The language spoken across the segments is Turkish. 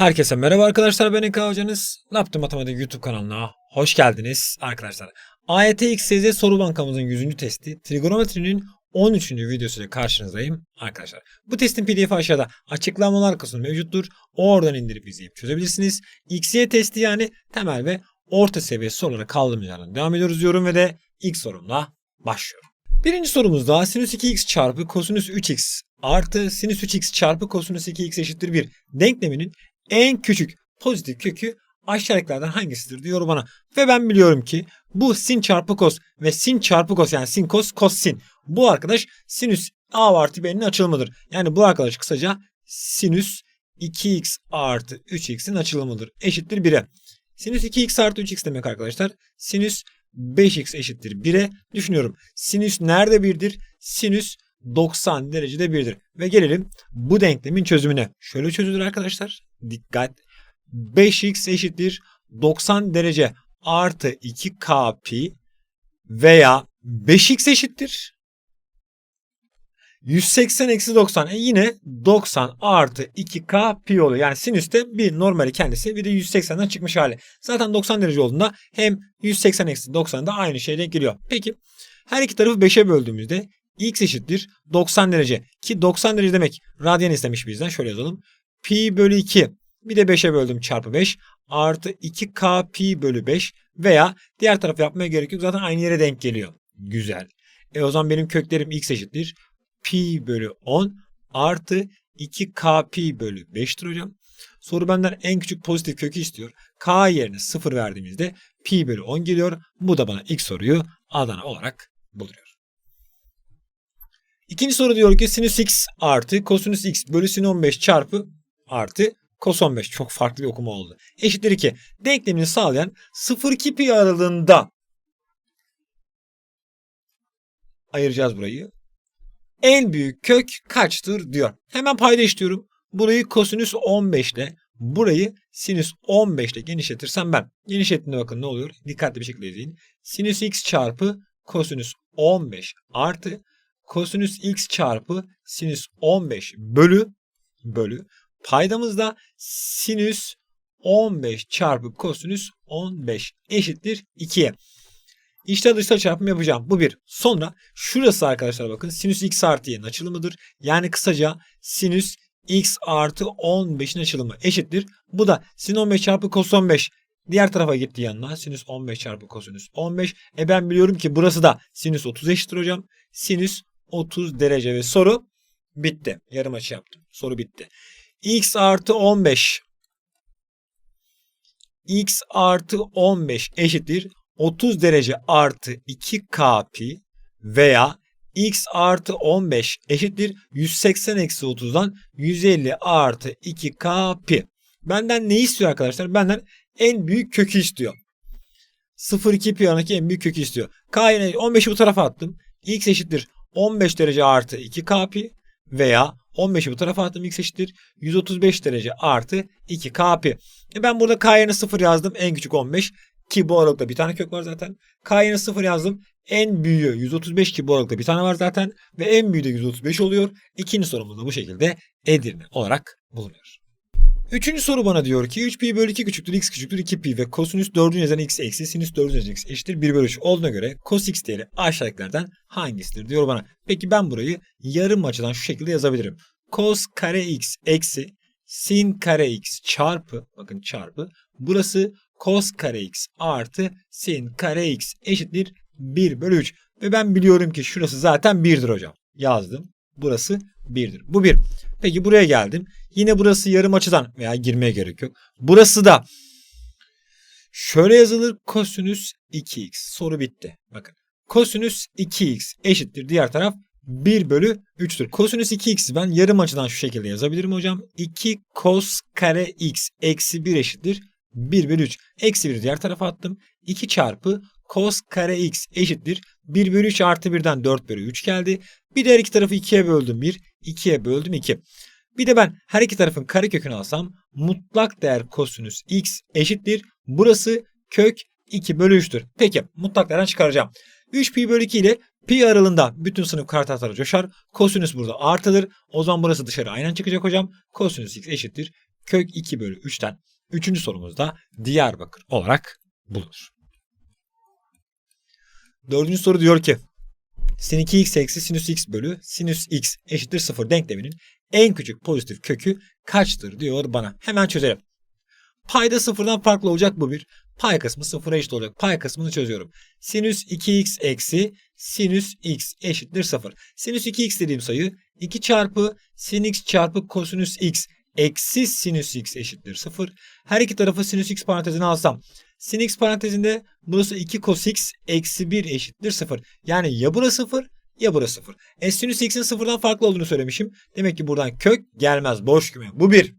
Herkese merhaba arkadaşlar ben Eka Hocanız. Ne yaptım matematik YouTube kanalına hoş geldiniz arkadaşlar. AYT XSZ soru bankamızın 100. testi trigonometrinin 13. videosuyla karşınızdayım arkadaşlar. Bu testin pdf aşağıda açıklamalar kısmında mevcuttur. Oradan indirip izleyip çözebilirsiniz. XY testi yani temel ve orta seviye sorulara kaldığımız yerden devam ediyoruz diyorum ve de ilk sorumla başlıyorum. Birinci sorumuzda sinüs 2x çarpı kosinüs 3x artı sinüs 3x çarpı kosinüs 2x eşittir 1 denkleminin en küçük pozitif kökü aşağıdakilerden hangisidir diyor bana. Ve ben biliyorum ki bu sin çarpı kos ve sin çarpı kos yani sin kos kos sin. Bu arkadaş sinüs a artı b'nin açılımıdır. Yani bu arkadaş kısaca sinüs 2x artı 3x'in açılımıdır. Eşittir 1'e. Sinüs 2x artı 3x demek arkadaşlar. Sinüs 5x eşittir 1'e düşünüyorum. Sinüs nerede 1'dir? Sinüs 90 derecede 1'dir. Ve gelelim bu denklemin çözümüne. Şöyle çözülür arkadaşlar. Dikkat. 5x eşittir 90 derece artı 2k pi veya 5x eşittir 180 eksi 90. E yine 90 artı 2k pi oluyor. Yani sinüste bir normali kendisi bir de 180'den çıkmış hali. Zaten 90 derece olduğunda hem 180 eksi 90 da aynı şeye denk geliyor. Peki her iki tarafı 5'e böldüğümüzde x eşittir 90 derece. Ki 90 derece demek radyan istemiş bizden. Şöyle yazalım. Pi bölü 2 bir de 5'e böldüm çarpı 5 artı 2k pi bölü 5 veya diğer tarafı yapmaya gerek yok. Zaten aynı yere denk geliyor. Güzel. E o zaman benim köklerim x eşittir. Pi bölü 10 artı 2k pi bölü 5'tir hocam. Soru benden en küçük pozitif kökü istiyor. K yerine 0 verdiğimizde pi bölü 10 geliyor. Bu da bana ilk soruyu Adana olarak buluyor. İkinci soru diyor ki sinüs x artı kosinüs x bölü sin 15 çarpı artı kos 15. Çok farklı bir okuma oldu. Eşittir 2. Denklemini sağlayan 0-2 pi aralığında ayıracağız burayı. En büyük kök kaçtır diyor. Hemen payda işliyorum. Burayı kosinüs 15 ile burayı sinüs 15 ile genişletirsem ben. Genişlettiğinde bakın ne oluyor? Dikkatli bir şekilde izleyin. Sinüs x çarpı kosinüs 15 artı kosinüs x çarpı sinüs 15 bölü bölü paydamızda sinüs 15 çarpı kosinüs 15 eşittir 2'ye. İşte dışta çarpım yapacağım. Bu bir. Sonra şurası arkadaşlar bakın sinüs x artı y'nin açılımıdır. Yani kısaca sinüs x artı 15'in açılımı eşittir. Bu da sin 15 çarpı kos 15. Diğer tarafa gitti yanına. Sinüs 15 çarpı kosinüs 15. E ben biliyorum ki burası da sinüs 30 eşittir hocam. Sinüs 30 derece ve soru bitti. Yarım açı yaptım. Soru bitti. x artı 15 x artı 15 eşittir 30 derece artı 2k pi veya x artı 15 eşittir 180 eksi 30'dan 150 artı 2k pi. Benden ne istiyor arkadaşlar? Benden en büyük kökü istiyor. 0,2 pi aradaki en büyük kökü istiyor. K yerine 15'i bu tarafa attım. x eşittir 15 derece artı 2k pi veya 15'i bu tarafa attım x eşittir 135 derece artı 2k pi. E ben burada k yerine 0 yazdım en küçük 15 ki bu aralıkta bir tane kök var zaten. K yerine 0 yazdım. En büyüğü 135 ki bu aralıkta bir tane var zaten. Ve en büyüğü de 135 oluyor. İkinci sorumuz da bu şekilde Edirne olarak bulunuyor. Üçüncü soru bana diyor ki 3pi bölü 2 küçüktür x küçüktür 2pi ve kosinüs 4'ün yazan x eksi sinüs 4'ün yazan x eşittir 1 bölü 3 olduğuna göre cos x değeri aşağıdakilerden hangisidir diyor bana. Peki ben burayı yarım açıdan şu şekilde yazabilirim. Cos kare x eksi sin kare x çarpı bakın çarpı burası cos kare x artı sin kare x eşittir 1 bölü 3. Ve ben biliyorum ki şurası zaten 1'dir hocam. Yazdım. Burası 1'dir. Bu 1. Peki buraya geldim. Yine burası yarım açıdan veya girmeye gerek yok. Burası da şöyle yazılır. Kosinüs 2x. Soru bitti. Bakın. Kosinüs 2x eşittir. Diğer taraf 1 bölü 3'tür. Kosinüs 2x'i ben yarım açıdan şu şekilde yazabilirim hocam. 2 cos kare x eksi 1 eşittir. 1 bölü 3. Eksi 1'i diğer tarafa attım. 2 çarpı cos kare x eşittir. 1 bölü 3 artı 1'den 4 bölü 3 geldi. Bir de her iki tarafı 2'ye böldüm 1. 2'ye böldüm 2. Bir de ben her iki tarafın kare kökünü alsam mutlak değer kosinüs x eşittir. Burası kök 2 bölü 3'tür. Peki mutlak değerden çıkaracağım. 3 pi bölü 2 ile Pi aralığında bütün sınıf kare tahtalara coşar. Kosinüs burada artıdır. O zaman burası dışarı aynen çıkacak hocam. Kosinüs x eşittir. Kök 2 bölü 3'ten. Üçüncü sorumuzda Diyarbakır olarak bulunur. Dördüncü soru diyor ki sin 2x eksi sinüs x bölü sinüs x eşittir 0 denkleminin en küçük pozitif kökü kaçtır diyor bana. Hemen çözelim. Payda sıfırdan farklı olacak bu bir. Pay kısmı sıfıra eşit olacak. Pay kısmını çözüyorum. Sinüs 2x eksi sinüs x eşittir 0. Sinüs 2x dediğim sayı 2 çarpı sin x çarpı kosinüs x eksi sinüs x eşittir 0. Her iki tarafı sinüs x parantezine alsam. Sin x parantezinde burası 2 cos x eksi 1 eşittir 0. Yani ya burası 0 ya burası 0. E sinüs x'in sıfırdan farklı olduğunu söylemişim. Demek ki buradan kök gelmez. Boş küme. Bu 1.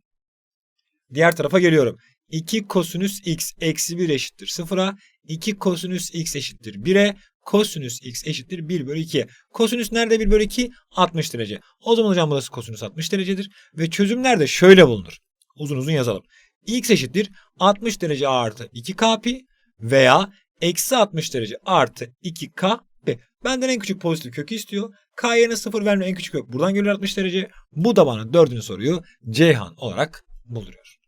Diğer tarafa geliyorum. 2 kosinüs x eksi 1 eşittir 0'a. 2 kosinüs x eşittir 1'e. Kosinüs x eşittir 1 bölü 2'ye. Kosinüs nerede 1 bölü 2? 60 derece. O zaman hocam burası kosinüs 60 derecedir. Ve çözüm nerede? Şöyle bulunur. Uzun uzun yazalım. x eşittir 60 derece artı 2k pi veya eksi 60 derece artı 2k pi. Benden en küçük pozitif kökü istiyor. K yerine 0 verme en küçük kök buradan geliyor 60 derece. Bu da bana dördüncü soruyu Ceyhan olarak bulduruyor.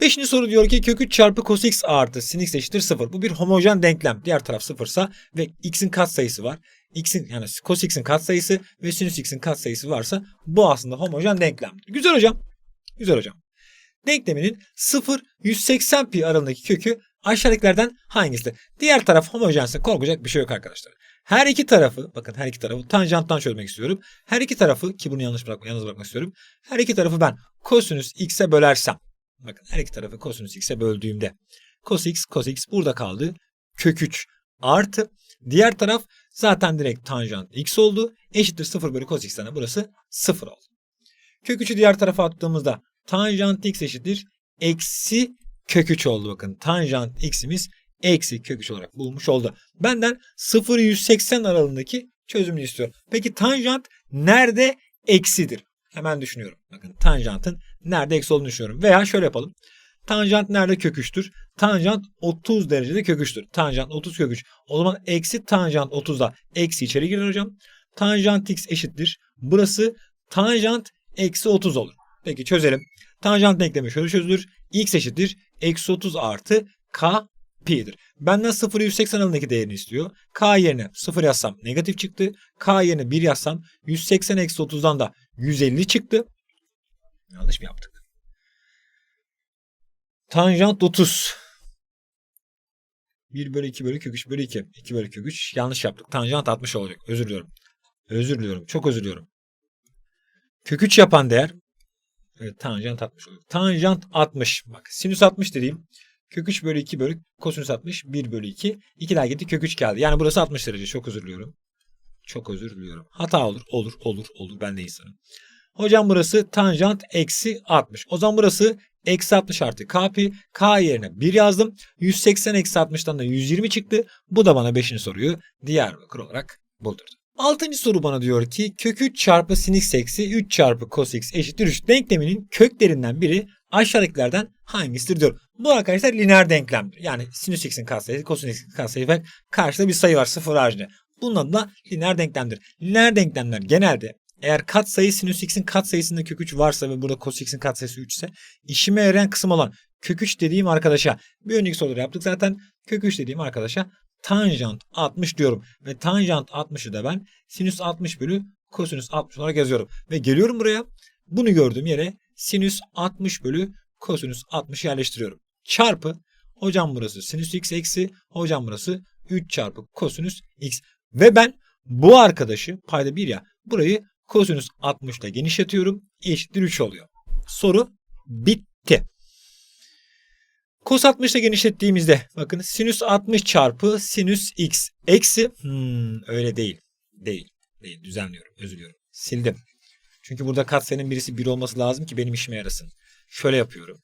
Beşinci soru diyor ki kök 3 çarpı cos x artı sin x eşittir 0. Bu bir homojen denklem. Diğer taraf 0 ise ve x'in katsayısı var. x'in yani cos x'in katsayısı ve sinüs x'in katsayısı varsa bu aslında homojen denklem. Güzel hocam. Güzel hocam. Denkleminin 0 180 pi aralığındaki kökü aşağıdakilerden hangisi? Diğer taraf homojense korkacak bir şey yok arkadaşlar. Her iki tarafı bakın her iki tarafı tanjanttan çözmek istiyorum. Her iki tarafı ki bunu yanlış bırakma, yalnız bırakmak istiyorum. Her iki tarafı ben kosinüs x'e bölersem Bakın her iki tarafı kosinüs x'e böldüğümde cos x cos x burada kaldı. Kök 3 artı diğer taraf zaten direkt tanjant x oldu. Eşittir 0 bölü cos x'ten burası 0 oldu. Kök 3'ü diğer tarafa attığımızda tanjant x eşittir eksi kök 3 oldu bakın. Tanjant x'imiz eksi kök 3 olarak bulmuş oldu. Benden 0-180 aralığındaki çözümünü istiyor. Peki tanjant nerede eksidir? Hemen düşünüyorum. Bakın tanjantın nerede eksi olduğunu düşünüyorum. Veya şöyle yapalım. Tanjant nerede kök 3'tür? Tanjant 30 derecede kök 3'tür. Tanjant 30 kök 3. O zaman eksi tanjant 30'da eksi içeri girer hocam. Tanjant x eşittir. Burası tanjant eksi 30 olur. Peki çözelim. Tanjant denklemi şöyle çözülür. x eşittir. Eksi 30 artı k pi'dir. Benden 0'ı 180 alanındaki değerini istiyor. K yerine 0 yazsam negatif çıktı. K yerine 1 yazsam 180 eksi 30'dan da 150 çıktı. Yanlış mı yaptık? Tanjant 30. 1 bölü 2 bölü kök 3 bölü 2. 2 bölü kök 3. Yanlış yaptık. Tanjant 60 olacak. Özür diliyorum. Özür diliyorum. Çok özür diliyorum. Kök 3 yapan değer evet, tanjant 60 oluyor. Tanjant 60. Bak sinüs 60 dediğim kök 3 bölü 2 bölü kosinüs 60 1 bölü 2. 2 daha gitti kök 3 geldi. Yani burası 60 derece. Çok özür diliyorum. Çok özür diliyorum. Hata olur. Olur. Olur. Olur. Ben de insanım. Hocam burası tanjant eksi 60. O zaman burası eksi 60 artı k pi. K yerine 1 yazdım. 180 eksi 60'tan da 120 çıktı. Bu da bana 5. soruyu Diyarbakır olarak buldurdu. Altıncı soru bana diyor ki kök 3 çarpı sin x eksi 3 çarpı cos x eşittir 3 denkleminin köklerinden biri aşağıdakilerden hangisidir diyor. Bu arkadaşlar lineer denklemdir. Yani sinüs x'in katsayısı, kosinüs x'in katsayısı ve karşıda bir sayı var sıfır haricinde. Bunun adı da lineer denklemdir. Lineer denklemler genelde eğer katsayı sinüs x'in katsayısında kök 3 varsa ve burada cos x'in katsayısı 3 ise işime yarayan kısım olan kök 3 dediğim arkadaşa bir önceki soruda yaptık zaten. Kök 3 dediğim arkadaşa tanjant 60 diyorum. Ve tanjant 60'ı da ben sinüs 60 bölü kosinüs 60 olarak yazıyorum. Ve geliyorum buraya bunu gördüğüm yere sinüs 60 bölü kosinüs 60 yerleştiriyorum. Çarpı hocam burası sinüs x eksi hocam burası 3 çarpı kosinüs x. Ve ben bu arkadaşı payda 1 ya burayı kosinüs 60 ile genişletiyorum. Eşittir 3 oluyor. Soru bitti. Kos 60 ile genişlettiğimizde bakın sinüs 60 çarpı sinüs x eksi hmm, öyle değil. Değil. Değil. Düzenliyorum. Özür. Sildim. Çünkü burada katsayının birisi 1 olması lazım ki benim işime yarasın. Şöyle yapıyorum.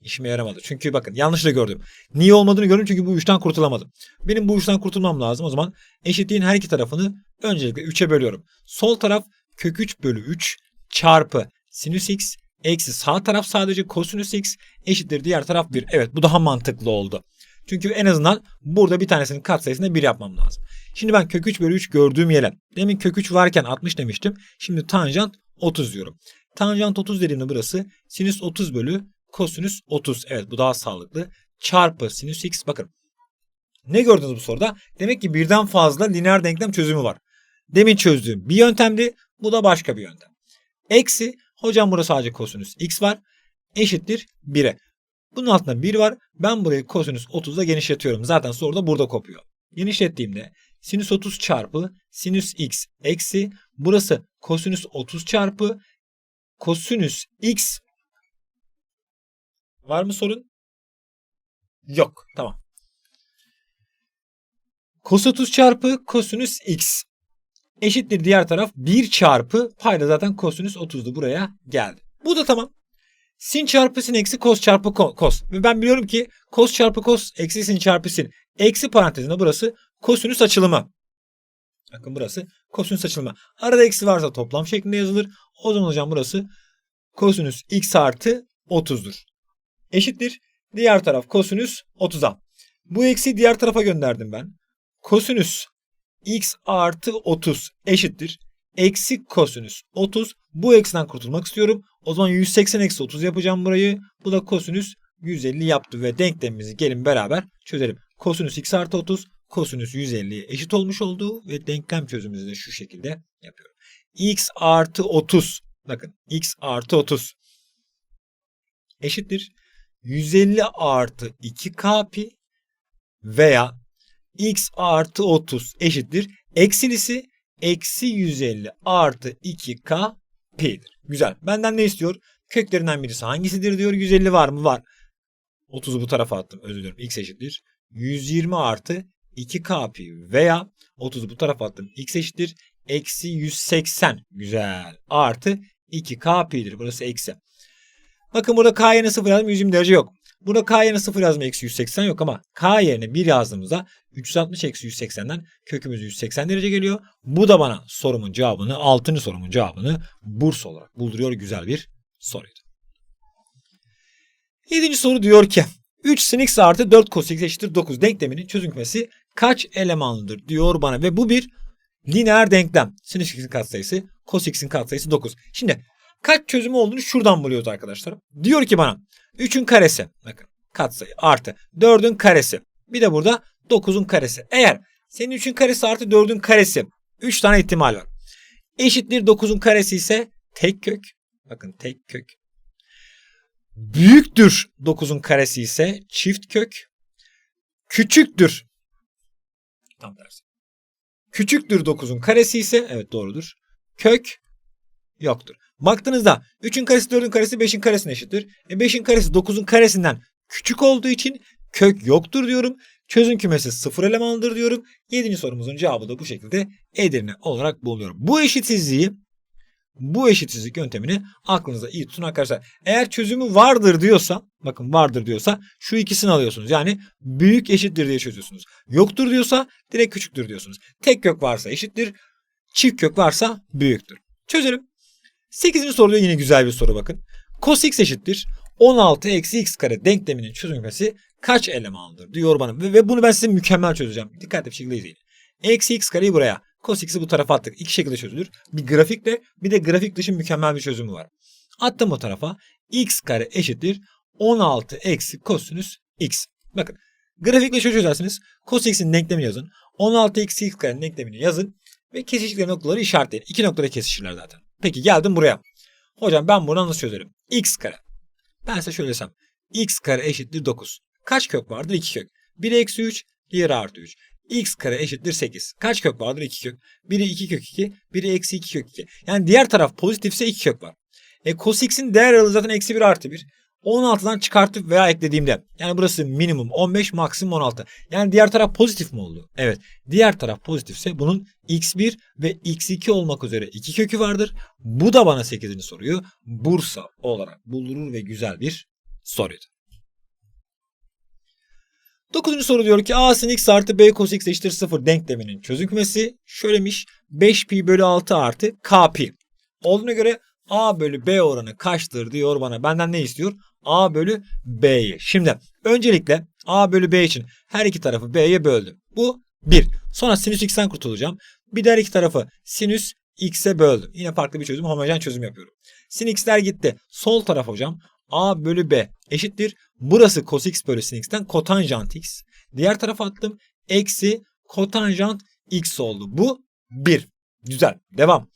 İşime yaramadı. Çünkü bakın yanlış da gördüm. Niye olmadığını gördüm çünkü bu üçten kurtulamadım. Benim bu üçten kurtulmam lazım. O zaman eşitliğin her iki tarafını öncelikle 3'e bölüyorum. Sol taraf kök 3 bölü 3 çarpı sinüs x eksi sağ taraf sadece kosinüs x eşittir diğer taraf 1. Evet bu daha mantıklı oldu. Çünkü en azından burada bir tanesinin katsayısında 1 yapmam lazım. Şimdi ben kök 3 bölü 3 gördüğüm yere. Demin kök 3 varken 60 demiştim. Şimdi tanjant 30 diyorum. Tanjant 30 dediğimde burası sinüs 30 bölü kosinüs 30. Evet bu daha sağlıklı. Çarpı sinüs x bakın. Ne gördünüz bu soruda? Demek ki birden fazla lineer denklem çözümü var. Demin çözdüğüm bir yöntemdi. Bu da başka bir yöntem. Eksi hocam burada sadece kosinüs x var. Eşittir 1'e. Bunun altında 1 var. Ben burayı kosinüs 30'da genişletiyorum. Zaten soruda burada kopuyor. Genişlettiğimde sinüs 30 çarpı sinüs x eksi burası kosinüs 30 çarpı kosinüs x var mı sorun? Yok. Tamam. Kos 30 çarpı kosinüs x eşittir diğer taraf 1 çarpı payda zaten kosinüs 30'du buraya geldi. Bu da tamam. Sin çarpı sin eksi kos çarpı kos. Ve ben biliyorum ki kos çarpı kos eksi sin çarpı sin. Eksi parantezinde burası kosinüs açılımı. Bakın burası kosinüs açılımı. Arada eksi varsa toplam şeklinde yazılır. O zaman hocam burası kosinüs x artı 30'dur. Eşittir. Diğer taraf kosinüs 30'a. Bu eksi diğer tarafa gönderdim ben. Kosinüs x artı 30 eşittir. Eksi kosinüs 30. Bu eksiden kurtulmak istiyorum. O zaman 180 eksi 30 yapacağım burayı. Bu da kosinüs 150 yaptı ve denklemimizi gelin beraber çözelim. Kosinüs x artı 30 kosinüs 150'ye eşit olmuş oldu ve denklem çözümümüzü de şu şekilde yapıyorum. x artı 30 bakın x artı 30 eşittir 150 artı 2k pi veya x artı 30 eşittir. Eksilisi eksi 150 artı 2k pi'dir. Güzel. Benden ne istiyor? Köklerinden birisi hangisidir diyor. 150 var mı? Var. 30'u bu tarafa attım. Özür dilerim. X eşittir. 120 artı 2k pi veya 30'u bu tarafa attım. X eşittir. Eksi 180. Güzel. Artı 2k pi'dir. Burası eksi. Bakın burada k yerine 0 yazdım. 120 derece yok. Burada k yerine 0 yazma eksi 180 yok ama k yerine 1 yazdığımızda 360 eksi 180'den kökümüz 180 derece geliyor. Bu da bana sorumun cevabını 6. sorumun cevabını burs olarak bulduruyor. Güzel bir soruydu. 7. soru diyor ki 3 sin x artı 4 cos x eşittir 9 denkleminin çözüm kümesi kaç elemanlıdır diyor bana ve bu bir lineer denklem. Sin x'in katsayısı cos x'in katsayısı 9. Şimdi kaç çözümü olduğunu şuradan buluyoruz arkadaşlar. Diyor ki bana 3'ün karesi bakın katsayı artı 4'ün karesi bir de burada 9'un karesi. Eğer senin 3'ün karesi artı 4'ün karesi 3 tane ihtimal var. Eşittir 9'un karesi ise tek kök. Bakın tek kök. Büyüktür 9'un karesi ise çift kök. Küçüktür. Tam tersi. Küçüktür 9'un karesi ise evet doğrudur. Kök yoktur. Baktığınızda 3'ün karesi 4'ün karesi 5'in karesine eşittir. E 5'in karesi 9'un karesinden küçük olduğu için kök yoktur diyorum. Çözüm kümesi sıfır elemanlıdır diyorum. 7. sorumuzun cevabı da bu şekilde Edirne olarak buluyorum. Bu eşitsizliği bu eşitsizlik yöntemini aklınıza iyi tutun arkadaşlar. Eğer çözümü vardır diyorsa bakın vardır diyorsa şu ikisini alıyorsunuz. Yani büyük eşittir diye çözüyorsunuz. Yoktur diyorsa direkt küçüktür diyorsunuz. Tek kök varsa eşittir. Çift kök varsa büyüktür. Çözelim. 8. soruda yine güzel bir soru bakın. Cos x eşittir 16 eksi x kare denkleminin çözülmesi kaç elemandır diyor bana. Ve, ve bunu ben size mükemmel çözeceğim. Dikkatli bir şekilde izleyin. Eksi x kareyi buraya. Cos x'i bu tarafa attık. İki şekilde çözülür. Bir grafikle bir de grafik dışı mükemmel bir çözümü var. Attım o tarafa. x kare eşittir 16 eksi kosinüs x. Bakın grafikle şöyle çözersiniz. Cos x'in denklemini yazın. 16 eksi x karenin denklemini yazın. Ve kesiştikleri noktaları işaretleyin. İki noktada kesişirler zaten. Peki geldim buraya. Hocam ben bunu nasıl çözerim? x kare. Ben size şöyle desem. x kare eşittir 9. Kaç kök vardır? 2 kök. 1 eksi 3, diğeri artı 3. x kare eşittir 8. Kaç kök vardır? 2 kök. Biri 2 kök 2, biri eksi 2 kök 2. Yani diğer taraf pozitifse 2 kök var. E cos x'in değer aralığı zaten eksi 1 artı 1. 16'dan çıkartıp veya eklediğimde yani burası minimum 15 maksimum 16. Yani diğer taraf pozitif mi oldu? Evet. Diğer taraf pozitifse bunun x1 ve x2 olmak üzere iki kökü vardır. Bu da bana 8. soruyu Bursa olarak buldurur ve güzel bir soruydu. 9. soru diyor ki a sin x artı b cos x eşittir 0 denkleminin çözüm kümesi şöylemiş 5 pi bölü 6 artı k pi. Olduğuna göre a bölü b oranı kaçtır diyor bana. Benden ne istiyor? A bölü b'yi. Şimdi öncelikle a bölü b için her iki tarafı b'ye böldüm. Bu 1. Sonra sinüs x'ten kurtulacağım. Bir diğer iki tarafı sinüs x'e böldüm. Yine farklı bir çözüm homojen çözüm yapıyorum. Sin x'ler gitti. Sol taraf hocam a bölü b eşittir. Burası cos x bölü sin x'ten kotanjant x. Diğer tarafa attım. Eksi kotanjant x oldu. Bu 1. Güzel. Devam.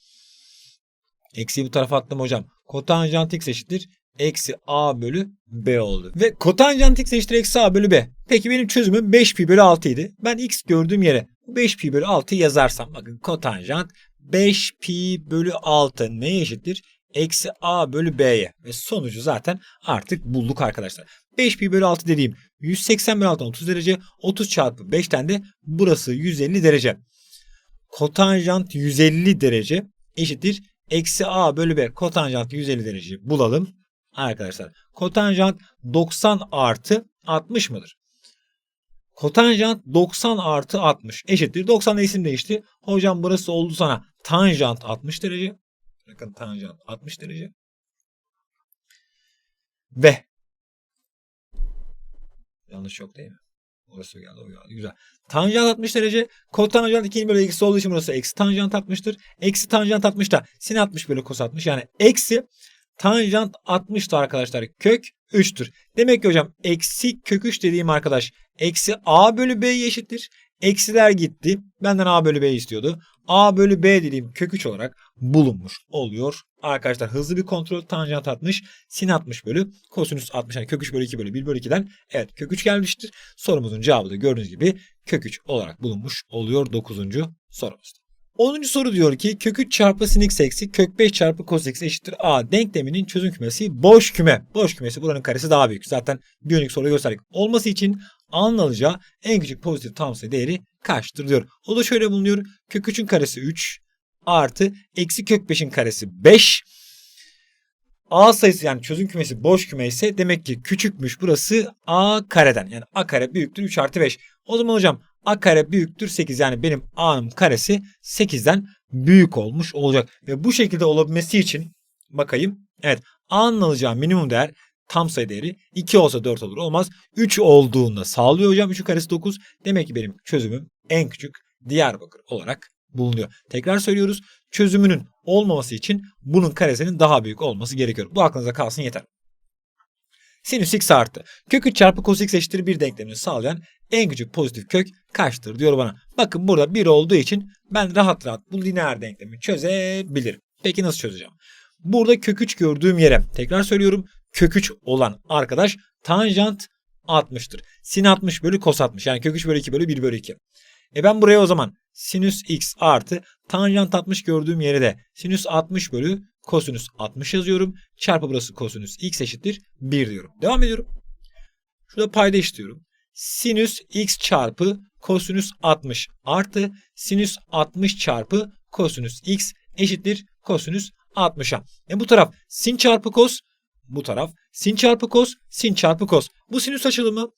Eksiyi bu tarafa attım hocam. Kotanjant x eşittir. Eksi a bölü b oldu. Ve kotanjant x eşittir eksi a bölü b. Peki benim çözümüm 5 pi bölü 6 idi. Ben x gördüğüm yere 5 pi bölü 6 yazarsam bakın kotanjant 5 pi bölü 6 neye eşittir? Eksi a bölü b'ye. Ve sonucu zaten artık bulduk arkadaşlar. 5 pi bölü 6 dediğim 180 bölü 6'dan 30 derece. 30 çarpı 5'ten de burası 150 derece. Kotanjant 150 derece eşittir. Eksi a bölü b kotanjant 150 derece bulalım. Arkadaşlar kotanjant 90 artı 60 mıdır? Kotanjant 90 artı 60 eşittir. 90'da isim değişti. Hocam burası oldu sana tanjant 60 derece. Bakın tanjant 60 derece. Ve yanlış yok değil mi? Burası geldi o geldi. Güzel. Tanjant 60 derece. Kotanjant 2 bölü eksi olduğu için burası eksi tanjant 60'tır. Eksi tanjant 60 da sin 60 bölü kos 60 yani eksi tanjant 60'tı arkadaşlar. Kök 3'tür. Demek ki hocam eksi kök 3 dediğim arkadaş eksi a bölü b eşittir. Eksiler gitti. Benden a bölü b istiyordu. a bölü b dediğim kök 3 olarak bulunmuş oluyor. Arkadaşlar hızlı bir kontrol tanjant 60 sin 60 bölü kosinüs 60 yani kök 3 bölü 2 bölü 1 bölü 2'den evet kök 3 gelmiştir. Sorumuzun cevabı da gördüğünüz gibi kök 3 olarak bulunmuş oluyor 9. sorumuzda. 10. soru diyor ki kök 3 çarpı sin x eksi kök 5 çarpı cos x eşittir a denkleminin çözüm kümesi boş küme. Boş kümesi buranın karesi daha büyük. Zaten bir önceki soruda gösterdik. Olması için a'nın alacağı en küçük pozitif tam sayı değeri kaçtır diyor. O da şöyle bulunuyor. Kök 3'ün karesi 3 artı eksi kök 5'in karesi 5. A sayısı yani çözüm kümesi boş küme ise demek ki küçükmüş burası A kareden. Yani A kare büyüktür 3 artı 5. O zaman hocam A kare büyüktür 8 yani benim A'nın karesi 8'den büyük olmuş olacak. Ve bu şekilde olabilmesi için bakayım. Evet A'nın alacağı minimum değer tam sayı değeri 2 olsa 4 olur olmaz. 3 olduğunda sağlıyor hocam 3'ün karesi 9. Demek ki benim çözümüm en küçük Diyarbakır olarak bulunuyor. Tekrar söylüyoruz. Çözümünün olmaması için bunun karesinin daha büyük olması gerekiyor. Bu aklınıza kalsın yeter. Sinüs x artı kök 3 çarpı cos x eşittir bir denklemini sağlayan en küçük pozitif kök kaçtır diyor bana. Bakın burada 1 olduğu için ben rahat rahat bu lineer denklemi çözebilirim. Peki nasıl çözeceğim? Burada kök 3 gördüğüm yere tekrar söylüyorum kök 3 olan arkadaş tanjant 60'tır. Sin 60 bölü cos 60 yani kök 3 bölü 2 bölü 1 bölü 2. E ben buraya o zaman sinüs x artı tanjant 60 gördüğüm yere de sinüs 60 bölü kosinüs 60 yazıyorum. Çarpı burası kosinüs x eşittir 1 diyorum. Devam ediyorum. Şurada payda işliyorum. Sinüs x çarpı kosinüs 60 artı sinüs 60 çarpı kosinüs x eşittir kosinüs 60'a. E bu taraf sin çarpı kos, bu taraf sin çarpı kos, sin çarpı kos. Bu sinüs açılımı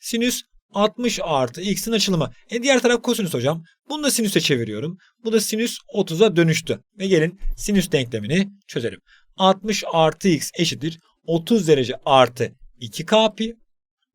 sinüs 60 artı x'in açılımı. E diğer taraf kosinüs hocam. Bunu da sinüse çeviriyorum. Bu da sinüs 30'a dönüştü. Ve gelin sinüs denklemini çözelim. 60 artı x eşittir 30 derece artı 2k pi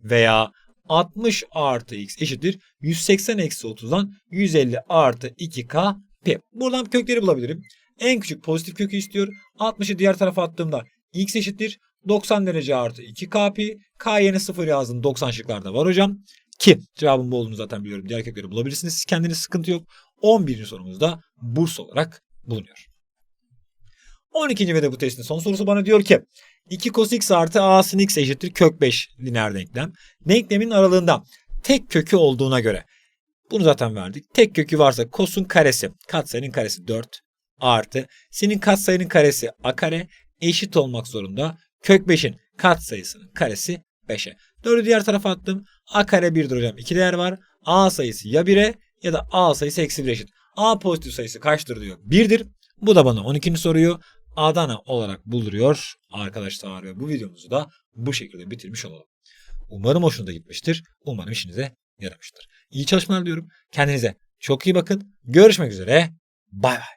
veya 60 artı x eşittir 180 eksi 30'dan 150 artı 2k pi. Buradan kökleri bulabilirim. En küçük pozitif kökü istiyor. 60'ı diğer tarafa attığımda x eşittir 90 derece artı 2k pi. K yerine 0 yazdım. 90 şıklarda var hocam. Ki cevabın bu olduğunu zaten biliyorum. Diğer kökleri bulabilirsiniz. Kendiniz sıkıntı yok. 11. sorumuzda burs olarak bulunuyor. 12. ve de bu testin son sorusu bana diyor ki 2 cos x artı a sin x eşittir kök 5 lineer denklem. Denklemin aralığında tek kökü olduğuna göre bunu zaten verdik. Tek kökü varsa cos'un karesi katsayının karesi 4 artı sin'in katsayının karesi a kare eşit olmak zorunda. Kök 5'in katsayısının karesi 5'e. 4'ü diğer tarafa attım. A kare 1'dir hocam. 2 değer var. A sayısı ya 1'e ya da A sayısı eksi 1 eşit. A pozitif sayısı kaçtır diyor. 1'dir. Bu da bana 12. soruyu Adana olarak bulduruyor arkadaşlar ve bu videomuzu da bu şekilde bitirmiş olalım. Umarım hoşunuza gitmiştir. Umarım işinize yaramıştır. İyi çalışmalar diyorum. Kendinize çok iyi bakın. Görüşmek üzere. Bay bay.